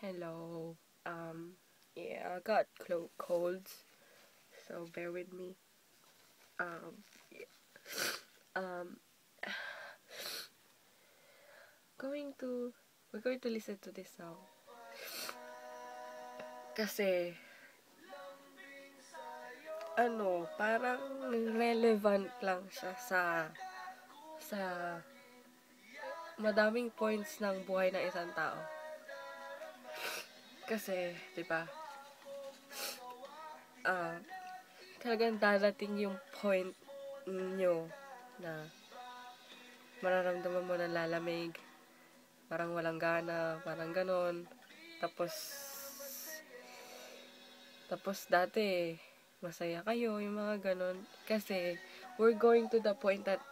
Hello. Um, yeah, I got colds, so bear with me. Um, yeah. Um, going to, we're going to listen to this song. Kasi, ano, parang relevant lang siya sa, sa, madaming points ng buhay ng isang tao. Kasi, di ba, ah, talagang dadating yung point nyo na mararamdaman mo ng lalamig, parang walang gana, parang ganon. Tapos, tapos dati, masaya kayo, yung mga ganon. Kasi, we're going to the point that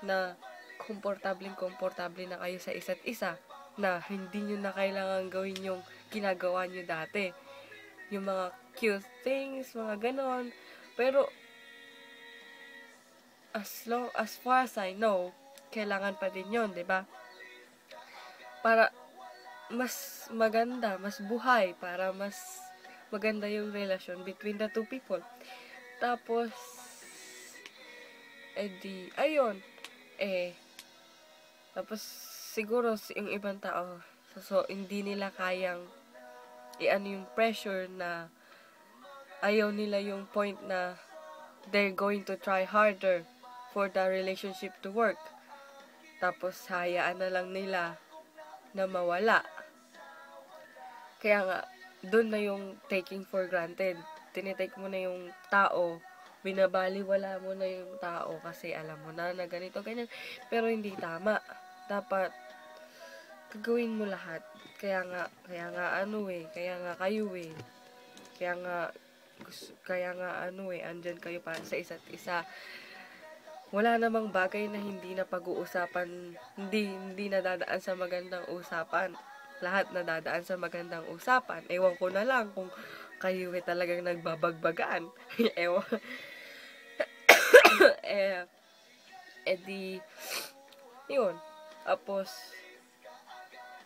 na komportableng-komportable na kayo sa isa't isa na hindi nyo na kailangan gawin yung ginagawa nyo dati. Yung mga cute things, mga ganon. Pero, as long, as far as I know, kailangan pa din yon di ba? Para mas maganda, mas buhay, para mas maganda yung relasyon between the two people. Tapos, edi, ayun, eh, tapos, siguro, yung ibang tao, so, so hindi nila kayang i-ano yung pressure na ayaw nila yung point na they're going to try harder for the relationship to work. Tapos, hayaan na lang nila na mawala. Kaya nga, doon na yung taking for granted. Tinitake mo na yung tao, binabaliwala mo na yung tao kasi alam mo na na ganito, ganyan. Pero hindi tama. Dapat, gagawin mo lahat. Kaya nga, kaya nga ano eh, kaya nga kayo eh. Kaya nga, gusto, kaya nga ano eh, andyan kayo para sa isa't isa. Wala namang bagay na hindi na pag-uusapan, hindi, hindi nadadaan sa magandang usapan. Lahat nadadaan sa magandang usapan. Ewan ko na lang kung kayo eh talagang nagbabagbagaan. Ewan. eh, eh di, yun. Tapos,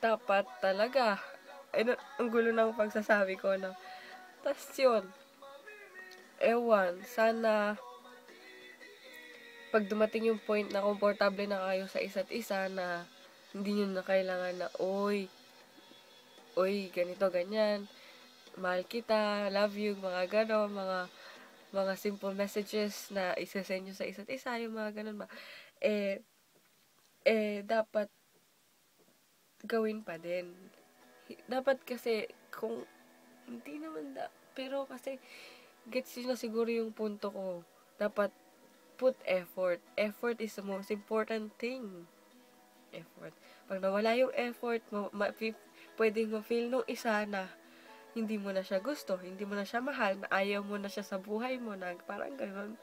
dapat talaga, ay, ang gulo ng pagsasabi ko, no? Tapos yun, ewan, sana, pag dumating yung point na komportable na kayo sa isa't isa na hindi nyo na kailangan na, oy, oy, ganito, ganyan, mahal kita, love you, mga gano'n, mga, mga simple messages na isasend nyo sa isa't isa, yung mga gano'n ba, eh, eh, dapat gawin pa din. Dapat kasi, kung, hindi naman da, pero kasi, gets na siguro yung punto ko. Dapat, put effort. Effort is the most important thing. Effort. Pag nawala yung effort, ma, ma, pwedeng ma-feel nung isa na hindi mo na siya gusto, hindi mo na siya mahal, na ayaw mo na siya sa buhay mo, na parang gano'n.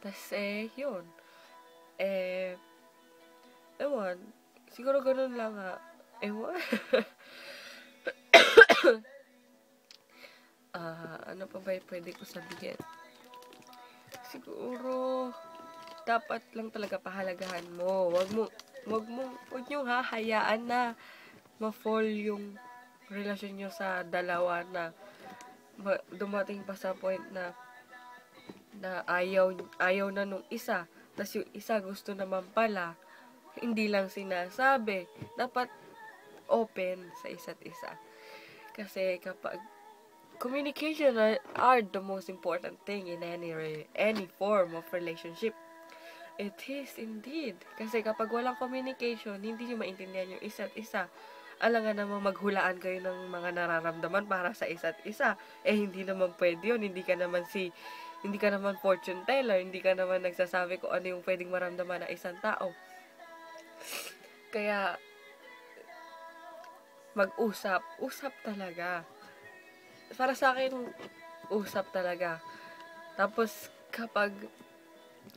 Tapos, eh, yun. Eh, ewan, siguro ganun lang nga. Ewan. Ah, uh, ano pa ba yung pwede ko sabihin? Siguro, dapat lang talaga pahalagahan mo. Wag mo, wag mo, wag nyo hahayaan na ma-fall yung relasyon nyo sa dalawa na dumating pa sa point na na ayaw, ayaw na nung isa. Tapos yung isa gusto naman pala, hindi lang sinasabi. Dapat open sa isa't isa. Kasi kapag communication are, the most important thing in any any form of relationship. It is indeed. Kasi kapag walang communication, hindi nyo maintindihan yung isa't isa. Alam nga namang maghulaan kayo ng mga nararamdaman para sa isa't isa. Eh, hindi naman pwede yun. Hindi ka naman si, hindi ka naman fortune teller. Hindi ka naman nagsasabi kung ano yung pwedeng maramdaman ng isang tao. Kaya, mag-usap. Usap talaga para sa akin, usap talaga. Tapos, kapag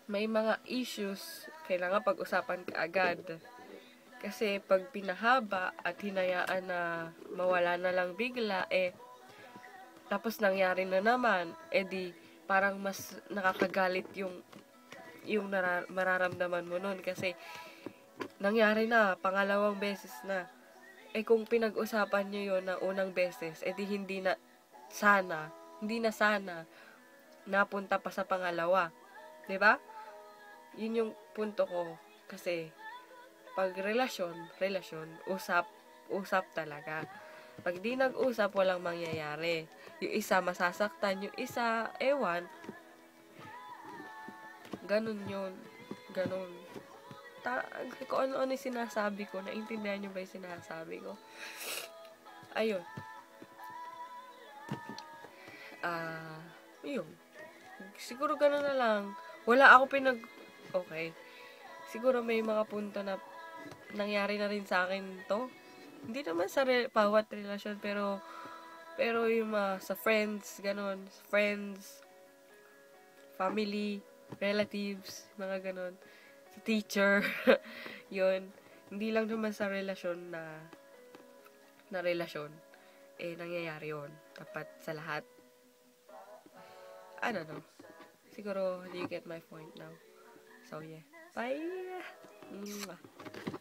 may mga issues, kailangan pag-usapan ka agad. Kasi pag pinahaba at hinayaan na mawala na lang bigla, eh, tapos nangyari na naman, eh di, parang mas nakakagalit yung yung narar- mararamdaman mo nun kasi nangyari na, pangalawang beses na. eh kung pinag-usapan nyo yon na unang beses, eh di hindi na, sana, hindi na sana, napunta pa sa pangalawa. 'Di ba? Yun yung punto ko. Kasi, pag relasyon, relasyon, usap, usap talaga. Pag di nag-usap, walang mangyayari. Yung isa masasaktan, yung isa, ewan, ganun yun. Ganun. Ta kung ano-ano yung sinasabi ko, naintindihan nyo ba yung sinasabi ko? Ayun. Ah, uh, yun. Siguro ganun na lang. Wala ako pinag... Okay. Siguro may mga punto na nangyari na rin sa akin to hindi naman sa re- bawat relasyon, pero, pero yung uh, sa friends, ganun, friends, family, relatives, mga ganun, sa teacher, yun, hindi lang naman sa relasyon na, na relasyon, eh, nangyayari yun. Dapat sa lahat. I don't know. Siguro, you get my point now. So, yeah. Bye! Mwah.